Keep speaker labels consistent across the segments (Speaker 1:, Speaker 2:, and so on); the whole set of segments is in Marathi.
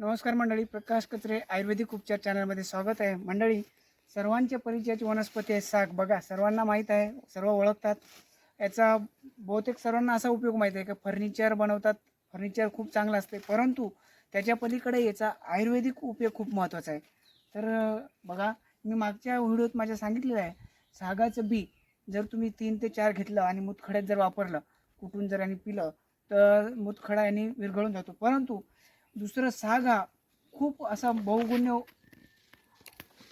Speaker 1: नमस्कार मंडळी प्रकाश कचरे आयुर्वेदिक उपचार चॅनलमध्ये स्वागत आहे. मंडळी सर्वांच्या परिचयाची वनस्पती आहे साग. बघा सर्वांना माहीत आहे सर्व ओळखतात. याचा बहुतेक सर्वांना असा उपयोग माहीत आहे की फर्निचर बनवतात फर्निचर खूप चांगलं असते परंतु त्याच्या पलीकडे याचा आयुर्वेदिक उपयोग खूप महत्त्वाचा आहे. तर बघा मी मागच्या व्हिडिओत माझ्या सांगितलेलं आहे सागाचं बी जर तुम्ही तीन ते चार घेतलं आणि मुतखड्यात जर वापरलं कुठून जर आणि पिलं तर मुतखडा यांनी विरघळून जातो. परंतु दुसरं साग हा खूप असा बहुगुण्य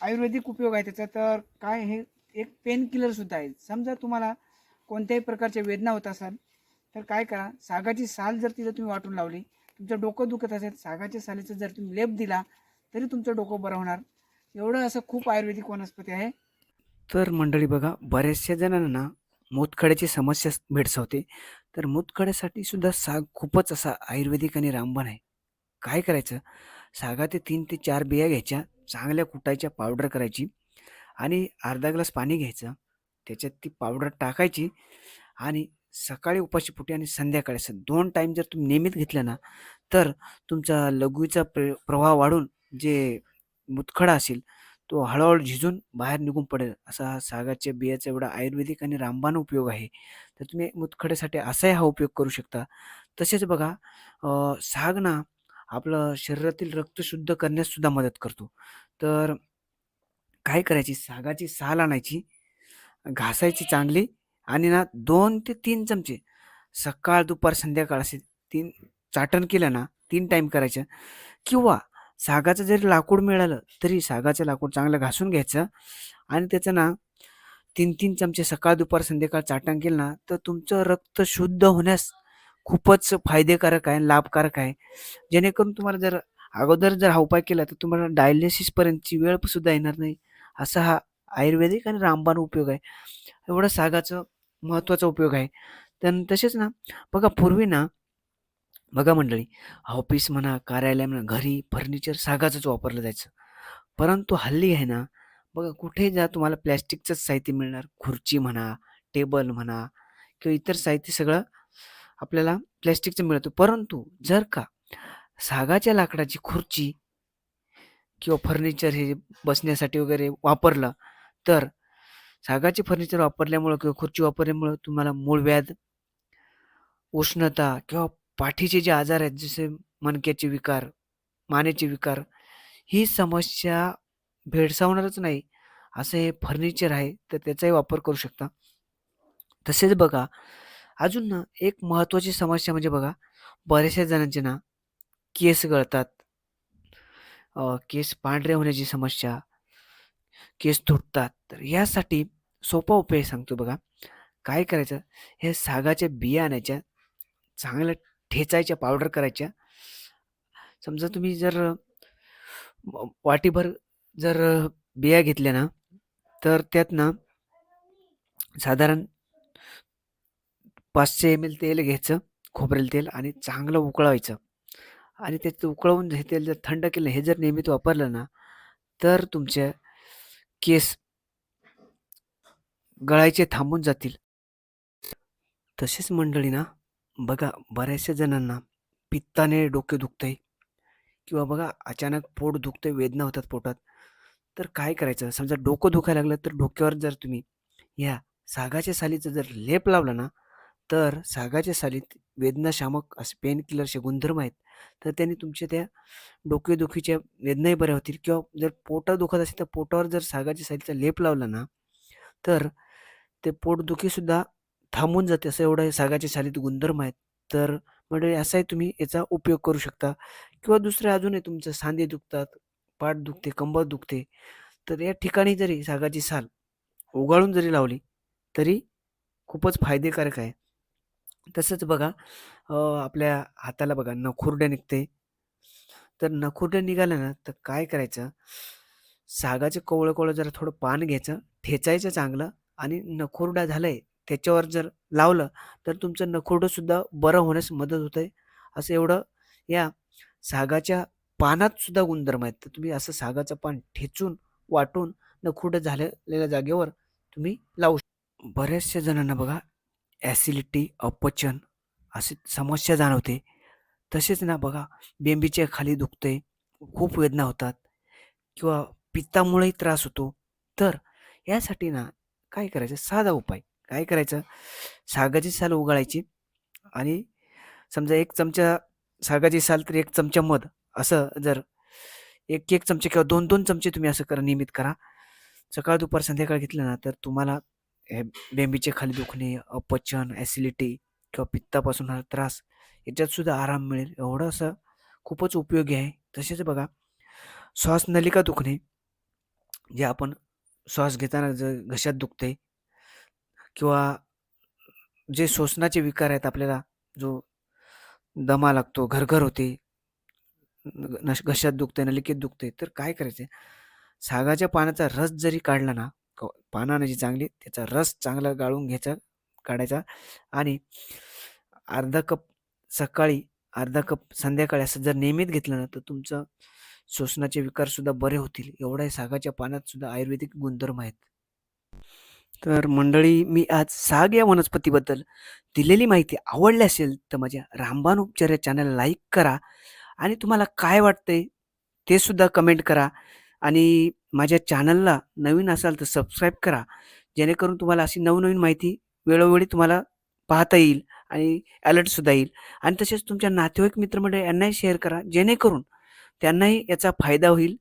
Speaker 1: आयुर्वेदिक उपयोग आहे. त्याचा तर काय हे एक पेन किलरसुद्धा आहे. समजा तुम्हाला कोणत्याही प्रकारच्या वेदना होत असाल तर काय करा सागाची साल जर तिला तुम्ही वाटून लावली तुमचं डोकं दुखत असेल सागाच्या सालीचं जर तुम्ही लेप दिला तरी तुमचं डोकं बरं होणार. एवढं असं खूप आयुर्वेदिक वनस्पती आहे.
Speaker 2: तर मंडळी बघा बऱ्याचशा जणांना मूतखड्याची समस्या भेडसावते. तर मूतखड्यासाठी सुद्धा साग खूपच असा आयुर्वेदिक आणि रामबाण आहे. काय करायचं? सागा ते तीन ते चार बिया घ्यायच्या चांगल्या कुटायच्या पावडर करायची आणि अर्धा ग्लास पाणी घ्यायचं. त्याच्यात ती पावडर टाकायची आणि सकाळी उपाशी पोटी आणि संध्याकाळी असं दोन टाईम जर तुम्ही नियमित घेतलं ना तर तुमचा लघवीचा प्र प्रवाह वाढून जे मुतखडा असेल तो हळूहळू झिजून बाहेर निघून पडेल. असा हा सागाच्या बियाचा एवढा आयुर्वेदिक आणि रामबाण उपयोग आहे. तर तुम्ही मुतखड्यासाठी असाही हा उपयोग करू शकता. तसेच बघा साग ना आपलं शरीरातील रक्त शुद्ध करण्यास सुद्धा मदत करतो. तर काय करायची? सागाची साल आणायची घासायची चांगली आणि ना दोन ते तीन चमचे सकाळ दुपार संध्याकाळ असे तीन चाटण केलं ना तीन टाईम करायचं. किंवा सागाचं जरी लाकूड मिळालं तरी सागाचं लाकूड चांगलं घासून घ्यायचं आणि त्याचं ना तीन तीन चमचे सकाळ दुपार संध्याकाळ चाटण केलं ना तर तुमचं रक्त शुद्ध होण्यास खूपच फायदेकारक आहे लाभकारक आहे. जेणेकरून तुम्हाला जर अगोदर जर हा उपाय केला तर तुम्हाला डायलिसिसपर्यंतची वेळ सुद्धा येणार नाही. असा हा आयुर्वेदिक आणि रामबाण उपयोग आहे. एवढं सागाचं महत्त्वाचा उपयोग आहे. तर तसेच ना बघा पूर्वी ना बघा मंडळी ऑफिस म्हणा कार्यालय म्हणा घरी फर्निचर सागाचंच वापरलं जायचं. परंतु हल्ली आहे ना बघा कुठे जा तुम्हाला प्लॅस्टिकचंच साहित्य मिळणार. खुर्ची म्हणा टेबल म्हणा किंवा इतर साहित्य सगळं आपल्याला प्लॅस्टिकचं मिळतं. परंतु जर का सागाच्या लाकडाची खुर्ची किंवा फर्निचर हे बसण्यासाठी वगैरे वापरलं तर सागाचे फर्निचर वापरल्यामुळं किंवा खुर्ची वापरल्यामुळं तुम्हाला मूळव्याध उष्णता किंवा पाठीचे जे आजार आहेत जसे मणक्याचे विकार मानेचे विकार ही समस्या भेडसावणारच नाही. असं हे फर्निचर आहे तर त्याचाही वापर करू शकता. तसेच बघा अजून ना एक महत्त्वाची समस्या म्हणजे बघा बऱ्याचशा जणांचे ना केस गळतात. अ, केस पांढरे होण्याची समस्या केस तुटतात. तर यासाठी सोपा उपाय सांगतो बघा. काय करायचं? हे सागाच्या बिया आणायच्या चांगल्या ठेचायच्या पावडर करायच्या. समजा तुम्ही जर वाटीभर जर बिया घेतल्या ना तर त्यात ना साधारण पाचशे एम एल तेल घ्यायचं खोबरेल तेल आणि चांगलं उकळवायचं. आणि त्याचं उकळवून हे तेल जर थंड केलं हे जर नियमित वापरलं ना तर तुमचे केस गळायचे थांबून जातील. तसेच मंडळी ना बघा बऱ्याचशा जणांना पित्ताने डोके दुखतंय किंवा बघा अचानक पोट दुखतंय वेदना होतात पोटात तर काय करायचं? समजा डोकं दुखायला लागलं तर डोक्यावर जर तुम्ही ह्या सागाच्या सालीचं जर लेप लावला ना तर सागाच्या सालीत वेदनाशामक असे पेन किलरचे गुणधर्म आहेत. तर त्यांनी तुमच्या त्या डोकेदुखीच्या वेदनाही बऱ्या होतील किंवा जर पोटात दुखत असेल तर पोटावर जर सागाच्या सालीचा लेप लावला ना तर ते पोटदुखीसुद्धा थांबून जाते असं एवढं सागाच्या सालीत गुणधर्म आहेत. तर म्हणजे असाही तुम्ही याचा उपयोग करू शकता. किंवा दुसरे अजूनही तुमचं सांधे दुखतात पाठ दुखते कंबर दुखते. तर या ठिकाणी जरी सागाची साल उगाळून जरी लावली तरी खूपच फायदेकारक आहे. तसंच बघा अ, आपल्या हाताला बघा नखुरड्या निघते. तर नखुरड्या निघाल्या ना तर काय करायचं? सागाचं कोवळं कोवळं जरा थोडं पान घ्यायचं ठेचायचं चांगलं आणि नखुरडा झालंय त्याच्यावर जर लावलं तर तुमचं नखुरडंसुद्धा बरं होण्यास मदत होते. असं एवढं या सागाच्या पानात सुद्धा गुणधर्म आहेत. तर तुम्ही असं सागाचं पान ठेचून वाटून नखुरडं झालेल्या जागेवर तुम्ही लावू शकता बऱ्याचशा जणांना बघा ॲसिडिटी अपचन अशी समस्या जाणवते. तसेच ना बघा बेंबीच्या खाली दुखते खूप वेदना होतात किंवा पित्तामुळेही त्रास होतो. तर यासाठी ना काय करायचं? साधा उपाय. काय करायचं? सागाची साल उगाळायची आणि समजा एक चमचा सागाची साल तर एक चमचा मध. असं जर एक एक चमचे किंवा दोन दोन चमचे तुम्ही असं करा नियमित करा. सकाळ दुपार संध्याकाळ घेतलं ना तर तुम्हाला हे बेंबीचे खाली दुखणे अपचन ॲसिडिटी किंवा पित्तापासून हा त्रास याच्यात सुद्धा आराम मिळेल. एवढं असं खूपच उपयोगी आहे. तसेच बघा श्वासनलिका दुखणे जे आपण श्वास घेताना जर घशात दुखते किंवा जे श्वसनाचे विकार आहेत आपल्याला जो दमा लागतो घरघर होते नश घशात दुखते नलिकेत दुखते तर काय करायचं? सागाच्या पानाचा रस जरी काढला ना क- पानानं जी चांगली त्याचा रस चांगला गाळून घ्यायचा काढायचा आणि अर्धा कप सकाळी अर्धा कप संध्याकाळी असं जर नियमित घेतलं ना तर तुमचं श्वसनाचे विकारसुद्धा बरे होतील. एवढ्या सागाच्या पानात सुद्धा आयुर्वेदिक गुणधर्म आहेत. तर मंडळी मी आज साग या वनस्पतीबद्दल दिलेली माहिती आवडली असेल तर माझ्या रामबाण उपचार या चॅनलला लाईक करा आणि तुम्हाला काय वाटतंय ते सुद्धा कमेंट करा. आणि माझ्या चॅनलला नवीन असाल तर सबस्क्राईब करा जेणेकरून तुम्हाला अशी नवनवीन माहिती वेळोवेळी तुम्हाला पाहता येईल आणि अलर्टसुद्धा येईल. आणि तसेच तुमच्या नातेवाईक मित्रमंडळी यांनाही शेअर करा जेणेकरून त्यांनाही याचा फायदा होईल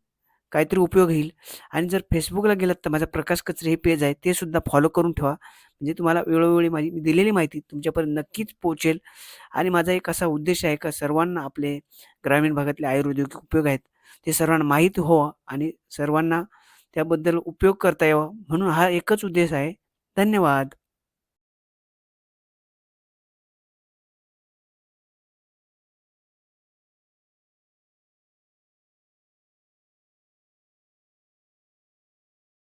Speaker 2: काहीतरी उपयोग होईल. आणि जर फेसबुकला गेलात तर माझा प्रकाश कचरे हे पेज आहे ते सुद्धा फॉलो करून ठेवा. म्हणजे तुम्हाला वेळोवेळी माझी मी दिलेली माहिती तुमच्यापर्यंत नक्कीच पोहोचेल. आणि माझा एक असा उद्देश आहे का सर्वांना आपले ग्रामीण भागातले आयुर्वेदिक उपयोग आहेत ते सर्वांना माहीत व्हावं आणि सर्वांना त्याबद्दल उपयोग करता यावा. म्हणून हा एकच उद्देश आहे. धन्यवाद.